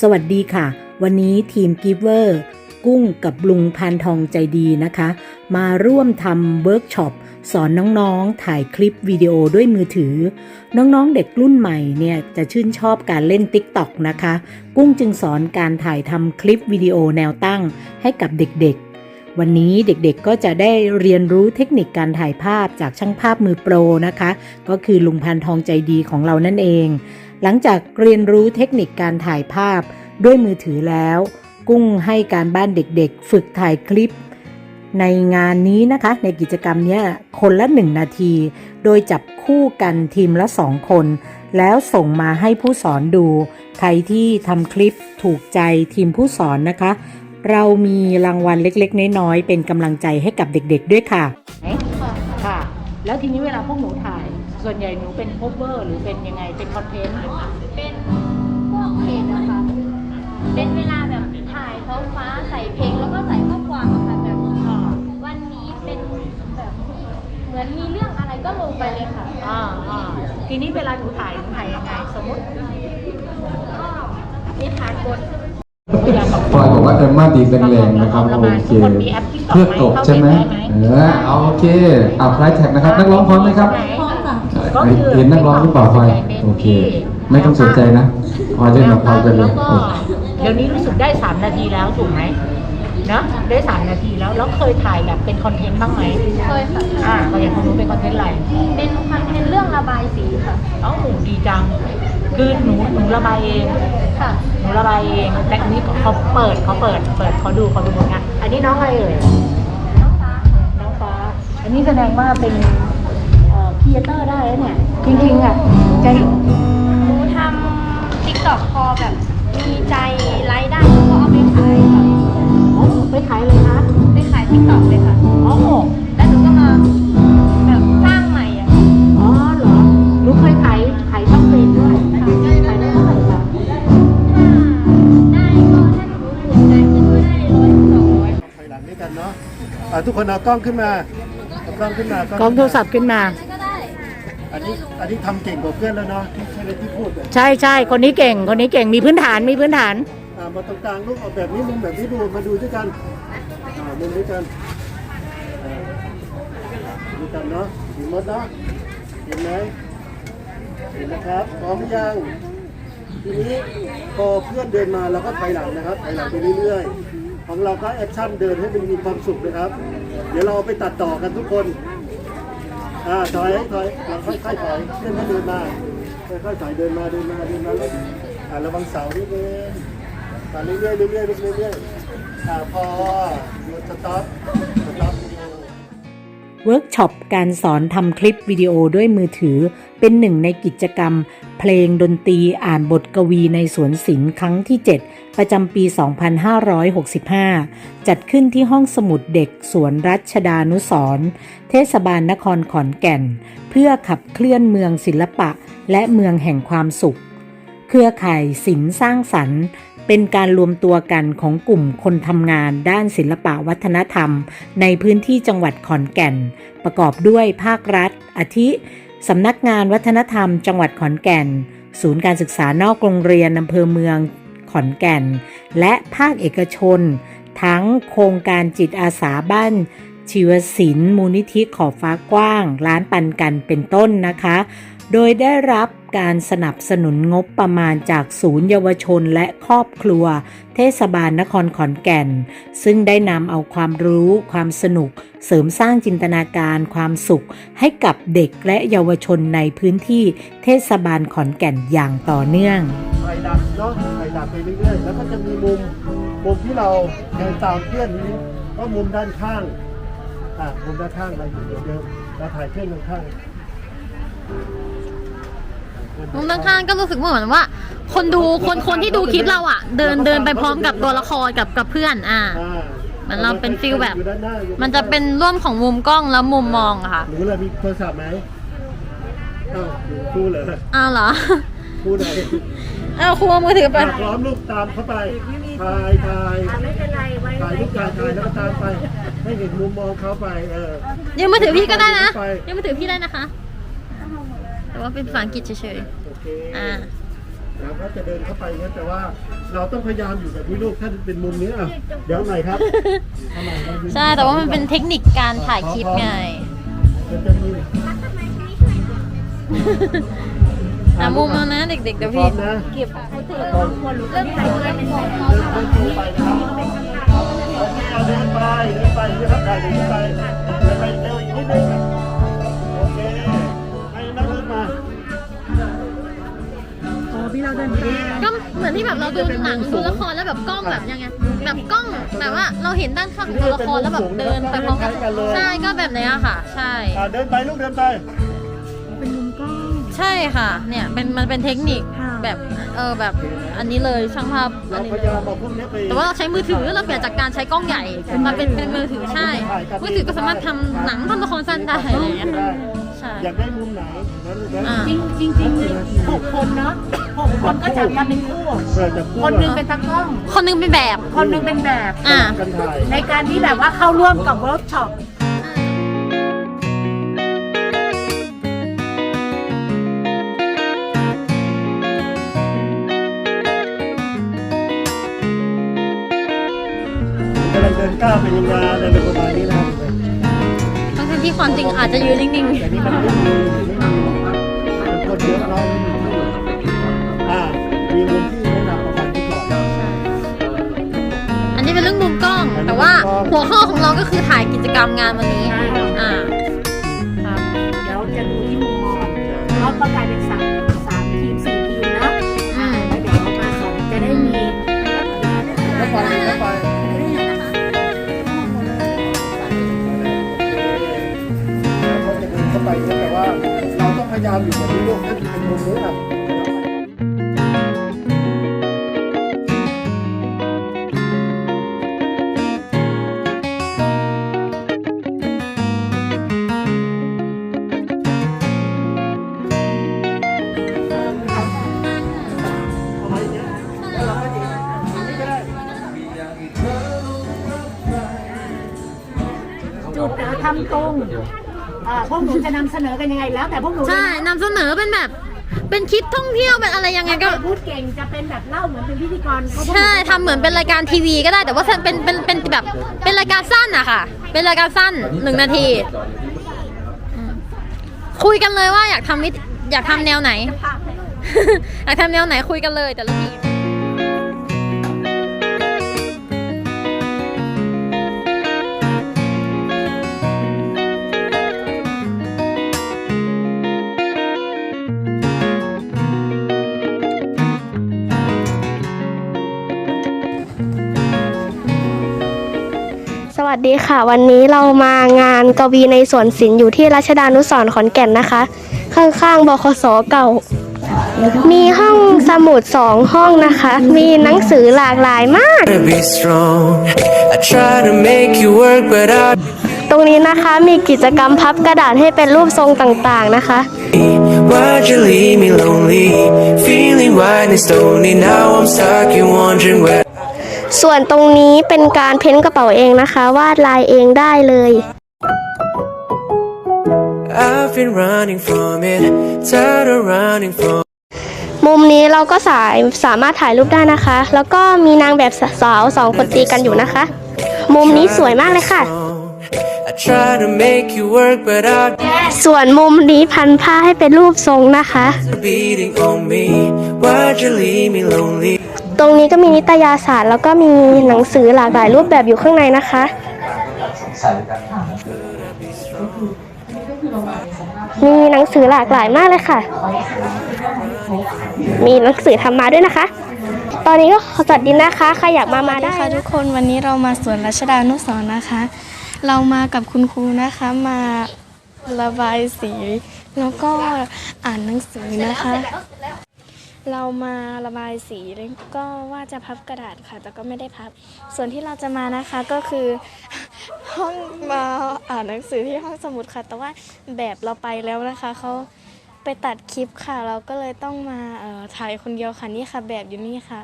สวัสดีค่ะ วันนี้ทีมกิฟเวอร์กุ้งกับลุงพานทองใจดีนะคะ มาร่วมทำเวิร์กช็อปสอนน้องๆ ถ่ายคลิปวิดีโอด้วยมือถือ น้องๆ เด็กรุ่นใหม่เนี่ยจะชื่นชอบการเล่น TikTok นะคะ กุ้งจึงสอนการถ่ายทำคลิปวิดีโอแนวตั้งให้กับเด็กๆ วันนี้เด็กๆก็จะได้เรียนรู้เทคนิคการถ่ายภาพจากช่างภาพมือโปรนะคะ ก็คือลุงพันทองใจดีของเรานั่นเองหลังจากเรียนรู้เทคนิคการถ่ายภาพด้วยมือถือแล้ว กุ้งให้การบ้านเด็กๆ ฝึกถ่ายคลิป ในงานนี้นะคะ ในกิจกรรมเนี้ยคนละ 1 นาที โดยจับคู่กันทีมละ 2 คน แล้วส่งมาให้ผู้สอนดู ใครที่ทำคลิปถูกใจทีมผู้สอนนะคะ เรามีรางวัลเล็กๆ น้อยๆ เป็นกำลังใจให้กับเด็กๆด้วยค่ะ ค่ะ แล้วทีนี้เวลาพวกหนูถ่าย ส่วนใหญ่หนูเป็นโคเวอร์หรือเป็นยังไงเป็นคอนเทนต์เป็นพวกเพจอะค่ะเป็นเวลาแบบถ่ายท้องฟ้าใส่เพลงแล้วก็ใส่ข้อความอะค่ะแบบวันนี้เป็นแบบเหมือนมีเรื่องอะไรก็ลงไปเลยค่ะอ่าอ่าทีนี้เวลาหนูถ่ายหนูถ่ายยังไงสมมติก็มีฐานบนพลอยบอกว่าเอมมาตีแรงๆนะครับเราโอมาเคทุกคนมีแอป TikTok เพื่อกบใช่ไหมเข้าไปได้ไหมเออเอาโอเคเอาพลายแท็กนะครับนักร้องพร้อมไหมครับพร้อมค่ะ ก็คือเห็นนักร้องหรือเปล่าพลอยโอเค ไม่ต้องสนใจนะพลอยเล่นกับพลอยไปเลแล้ยวก็โอเคเดี๋ยวนี้รู้สึกได้3นาทีแล้วถูกไหมเนอะได้3นาทีแล้วแล้วเคยถ่ายแบบเป็นคอนเทนต์บ้างไหมเคยค่ะอ่าก็อย่างของหนูเป็นคอนเทนต์อะไรเป็นคอนเทนต์เรื่องระบายสีค่ะเอ้าหนูดีจังคือหนูหนูระบายเองค่ะหนูระบายเองแต่อันนี้เขาเปิดเขาเปิดเปิดเขาดูเขาดูผลงานอันนี้น้องอะไรเอ่ยน้องฟ้าน้องฟ้า อันนี้แสดงว่าเป็นเอ่อครีเอเตอร์ได้แล้ว เนี่ย จริงๆอะจะหนูทำติ๊กต็อกพอแบบ มีใจไลฟ์ได้แล้วก็เอาไปขายค่ะโอ้ไปขายเลยนะไปขายติ๊กต็อกเลยค่ะ อ๋อแล้วหนูก็มาแบบสร้างใหม่อะอ๋อเหรอหนูเคยขายขายช่องเฟซด้วยขายได้เท่าไหร่คะถ้าได้ก็ถ้าหนูถูกใจขึ้นก็ได้ร้อยสองร้อยถอยหลังด้วยกันเนาะอะทุกคนเอากล้องขึ้นมาเอากล้องขึ้นมากล้องโทรศัพท์ขึ้นมาก็ได้ อันนี้อันนี้ทำเก่งกว่าเพื่อนแล้วเนาะที่ใช่ไหมที่พูดเนี่ยใช่ใช่คนนี้เก่ง คนนี้เก่งมีพื้นฐานมีพื้นฐาน อะมาตรงกลางลูกเอาแบบนี้มุมแบบนี้ดูมาดูด้วยกันอ่ามุมด้วยกันอ่าดูกันเนาะเห็นหมดเนาะเห็นไหมเห็นนะครับพร้อมหรือยังทีนี้พอเพื่อนเดินมาเราก็ถอยหลังนะครับถอยหลังไปเรื่อยๆของเราก็แอคชั่นเดินให้มันมีความสุขนะครับ เดี๋ยวเราเอาไปตัดต่อกันทุกคน อ่าถอยถอยเราค่อยๆถอยเพื่อนก็เดินมาค่อยๆถอยเดินมาเดินมาเดินมาแล้วอ่าระวังเสานิดนึงอ่าเรื่อยๆเรื่อยๆเรื่อยๆอ่าพอหยุดสต็อปสต็อป เวิร์กช็อปการสอนทำคลิปวิดีโอด้วยมือถือ เป็นหนึ่งในกิจกรรม เพลงดนตรีอ่านบทกวีในสวนศิลป์ครั้งที่ 7 ประจำปี 2565 จัดขึ้นที่ห้องสมุดเด็กสวนรัชดานุสรเทศบาลนครขอนแก่น เพื่อขับเคลื่อนเมืองศิลปะ และเมืองแห่งความสุข เครือข่ายศิลป์สร้างสรรค์ เป็นการรวมตัวกันของกลุ่มคนทำงานด้านศิลปะวัฒนธรรม ในพื้นที่จังหวัดขอนแก่น ประกอบด้วยภาครัฐ อาทิสำนักงานวัฒนธรรม จังหวัดขอนแก่น ศูนย์การศึกษานอกโรงเรียนอำเภอเมืองขอนแก่น และภาคเอกชน ทั้งโครงการจิตอาสาบ้านชีวศิลป์มูลนิธิขอบฟ้ากว้าง ร้านปันกันเป็นต้นนะคะ โดยได้รับการสนับสนุนงบประมาณจากศูนย์เยาวชนและครอบครัว เทศบาลนครขอนแก่น ซึ่งได้นำเอาความรู้ความสนุก เสริมสร้างจินตนาการความสุข ให้กับเด็กและเยาวชนในพื้นที่เทศบาลขอนแก่นอย่างต่อเนื่องถอยดับเนาะถอยดับไปเรื่อยๆแล้วก็จะมีมุมมุมที่เราเดินตามเพื่อนนี้ก็มุมด้านข้างอะมุมด้านข้างเราอยู่เหมือนเดิมเราถ่ายเพื่อนข้างๆ มุมด้านข้างก็รู้สึกว่าเหมือนว่า คนดูคนคนที่ดูคลิปเราอะ เดินเดินไปพร้อมกับตัวละครกับกับเพื่อนอ่าอ่าเหมือนเราเป็นฟิลแบบอยู่ด้านหาอยู่มันจะเป็นร่วมของมุมกล้องและมุมมองอะค่ะหนูเลยมีโทรศัพท์ไหมอ้าวหนูครูเหรออ้าวเหรอครูไหนอ้าวครูเอามือถือไปอะพร้อมลูกตามเข้าไปถ่ายถ่ายไม่เป็นไรถ่ายลูกถ่ายถ่ายแล้วก็ตามไป ให้เห็นมุมมองเขาไป เออ ยืมมือถือพี่ก็ได้นะไปยืมมือถือพี่ได้นะคะ แต่ว่าเป็นภาษาอังกฤษเฉยโอเคๆ อ่า แล้วก็จะเดินเข้าไปงั้นแต่ว่าเราต้องพยายามอยู่แบบนี้ลูกถ้าเป็นมุมนี้อะเดี๋ยวใหม่ครับเอาใหม่เรายืนใช่ แต่ว่ามันเป็นเทคนิคการถ่ายคลิปไง มันจะมีอะมุมแล้วนะเด็กๆเดี๋ยวพร้อพี่มนะเก็บมือถือเริ่มถ่ายเลยเป็นของเขาเดินเดินไปนะครับโอเคเอาเดินไปเดินไปนะครับถ่ายเดินไปเดินไปเร็วอีกนิดนึง ก็เหมือนที่แบบเราดูหนังดูละครแล้วแบบกล้องแบบยังไงแบบกล้องแบบว่าเราเห็นด้านข้างของตัวละครแล้วแบบเดินไปพร้อมกันใช่ก็แบบเนี้ยค่ะ ใช่อ่าเดินไปลูกเดินไปใช่ค่ะ เนี่ยเป็นมันเป็นเทคนิคแบบเออแบบอันนี้เลยช่างภาพอัเรานนี้พเลยยายามเอาพวกนี้ไปแต่ว่าเราใช้มือถือเราเปลี่ยนจากการใช้กล้องใหญ่มาเป็นเป็นมือถือใช่มือถือก็สามารถทำหนังทำละครสั้นได้อะไรอย่างเงี้ยค่ะ ใช่อยากได้มุมไหนนะลูกนะอ่า จริงจริงจริงๆหกคนเนาะหกคนก็จับกันเป็นคู่เพื่อจะพูดคนหนึงเป็นตากล้อง คนหนึงเป็นแบบ คนหนึงเป็นแบบ อ่า กันถ่ายในการที่แบบว่าเข้าร่วมกับเวิร์กช็อปกำลังเดินก้าวไปยังไงอะไรประมาณนี้นะครับ ทั้งๆที่ความจริงอาจจะยืนนิ่งแต่นี่มันไม่มีไม่มีเป็นคนเยอะเนาะไม่มีที่อ่ามีมุมที่แนะนำประมาณนี้ก่อนๆ อันนี้เป็นเรื่องมุมกล้อง แต่ว่าหัวข้อของเราก็คือถ่ายกิจกรรมงานวันนี้อ่า เราต้องพยายามอ ยู่กับที่โลกนั่นเป็นมุมนี้อะจุดเอ่อทำตรงอ่าพวกหนูจะนำเสนอกันยังไงแล้วแต่พวกหนูใช่นำเสนอเป็นแบบ เป็นคลิปท่องเที่ยวเป็นอะไรยังไงก็พูดเก่งจะเป็นแบบเล่าเหมือนเป็นพิธีกรเพราะพวกนูใช่ทำเหมือนเป็นรายการทีวีก็ได้แต่ว่าเป็นเป็นเป็นแบบเป็นรายการสั้นอะค่ะ เป็นรายการสั้นหนึ่งนาทีอืมคุยกันเลยว่าอยากทำวิธีอยากทำแนวไหน อยากทำแนวไหนคุยกันเลยแต่ละที ดีค่ะ วันนี้เรามางานกวีในสวนศิลป์อยู่ที่รัชดานุสรณ์ขอนแก่นนะคะ ข้างๆบคสเก่า มีห้องสมุดสองห้องนะคะ มีหนังสือหลากหลายมาก to be strong. I try to make you work, but I. ตรงนี้นะคะมีกิจกรรมพับกระดาษให้เป็นรูปทรงต่างๆนะคะ Why'd you leave me lonely? Feeling wide and stony. Now I'm stuck and wondering where. ส่วนตรงนี้เป็นการเพ้นท์กระเป๋าเองนะคะ วาดลายเองได้เลย I've been running from it, tired of running from. มุมนี้เราก็สายสามารถถ่ายรูปได้นะคะ แล้วก็มีนางแบบสาวสองคนตีกันอยู่นะคะ มุมนี้สวยมากเลยค่ะ I try to make you work, but I. ส่วนมุมนี้พันผ้าให้เป็นรูปทรงนะคะ ตรงนี้ก็มีนิตยสารแล้วก็มีหนังสือหลากหลายรูปแบบอยู่ข้างในนะคะมีหนังสือหลากหลายมากเลยค่ะ มีหนังสือทำมาด้วยนะคะ ตอนนี้ก็ขอสวัสดีนนะคะ ใครอยากมา มาได้ค่ะทุกคน วันนี้เรามาสวนรัชดานุสร์นะคะ เรามากับคุณครูนะคะ มาระบายสี แล้วก็อ่านหนังสือนะคะ เรามาระบายสีแล้วก็ว่าจะพับกระดาษค่ะ แต่ก็ไม่ได้พับ ส่วนที่เราจะมานะคะก็คือห้องมาอ่านหนังสือที่ห้องสมุดค่ะ แต่ว่าแบบเราไปแล้วนะคะเขาไปตัดคลิปค่ะ เราก็เลยต้องมาเอ่อถ่ายคนเดียวค่ะนี่ค่ะ แบบอยู่นี่ค่ะ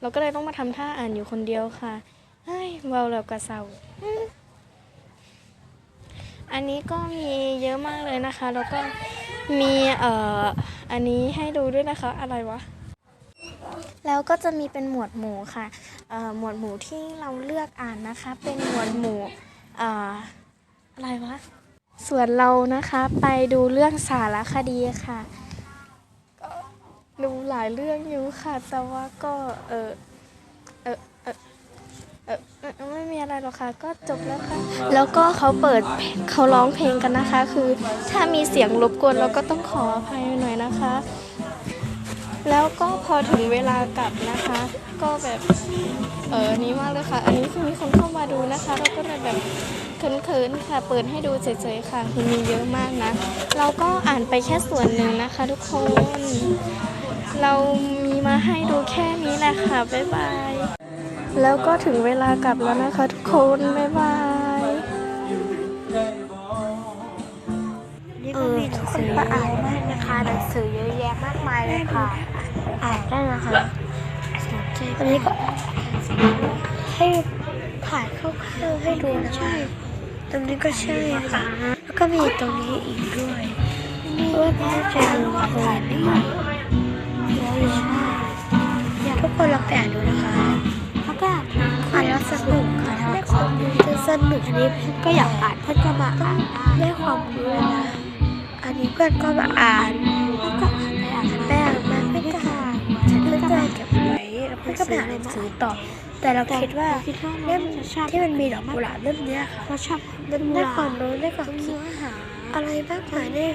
เราก็เลยต้องมาทำท่าอ่านอยู่คนเดียวค่ะเฮ้ยเบาแล้วก็เศร้าอันนี้ก็มีเยอะมากเลยนะคะ แล้วก็มีเอ่อ อันนี้ให้ดูด้วยนะคะ อะไรวะ แล้วก็จะมีเป็นหมวดหมู่ค่ะหมวดหมู่ที่เราเลือกอ่านนะคะ เป็นหมวดหมู่อออะไรวะ ส่วนเรานะคะไปดูเรื่องสารคดีค่ะ ก็ดูหลายเรื่องอยู่ค่ะ แต่ว่าก็เออเออ เออไม่มีอะไรหรอกค่ะ ก็จบแล้วค่ะ แล้วก็เขาเปิดเขาร้องเพลงกันนะคะ คือถ้ามีเสียงรบกวนเราก็ต้องขออภัยหน่อยนะคะ แล้วก็พอถึงเวลากลับนะคะ ก็แบบเออนนี้มากเลยค่ะ อันนี้คือมีคนเข้ามาดูนะคะ เราก็เลยแบบเขินๆค่ะ เปิดให้ดูเฉยๆค่ะคือมีเยอะมากนะ เราก็อ่านไปแค่ส่วนหนึ่งนะคะ ทุกคน เรามีมาให้ดูแค่นี้แหละค่ะบ๊ายบาย แล้วก็ถึงเวลากลับแล้วนะคะทุกคน บ๊ายบาย เออทุกคนมาอ่านได้นะคะหนังสือเยอะแยะมากมายเลยค่ะอ่านได้นะคะอันนี้ก็ให้ถ่ายคร่าวๆให้ดูนะใช่ตรงนี้ก็ใช่ค่ะแล้วก็มีตรงนี้อีกด้วยว่าน่าจะดูถ่ายได้อยากทุกคนลองไปอ่านดูนะคะแล้วก็อ่าน แล้วสนุกค่ะได้ความรู้จะสนุกอันนี้ก็อยากอ่านเพื่อนก็มาอ่านได้ความรู้นะอันนี้เพื่อนก็มาอ่านแล้วก็อ่านไปอ่านไปอ่านมาไม่ได้อ่านฉันเพื่อนก็เก็บไว้แล้วเพื่อนก็ไปอ่านหนังสือต่อ แต่เราคิดว่าเล่มที่มันมีดอกกุหลาบเล่มเนี้ยค่ะเราชอบได้ความรู้ได้ความคิดอะไรบ้างมายได้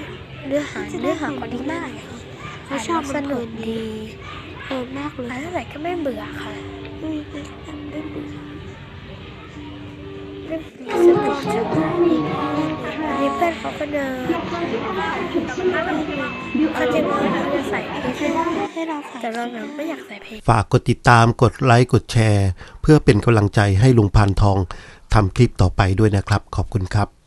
เนื้อหาเนื้อหาก็ดีมากเราชอบสนุกดีเออมากเลยอ่านเท่าไหร่ก็ไม่เบื่อค่ะอืมไม่เบื่อ ไม่เบื่อสนุกจังเลยรีเพื่อนเขาก็เดินเขาจะว่าเขาจะใส่เพลงให้เราฟังแต่เราไม่อยากใส่เพชรฝากกดติดตามกดไลค์กดแชร์ เพื่อเป็นกำลังใจให้ลุงพานทองทำคลิปต่อไปด้วยนะครับ ขอบคุณครับ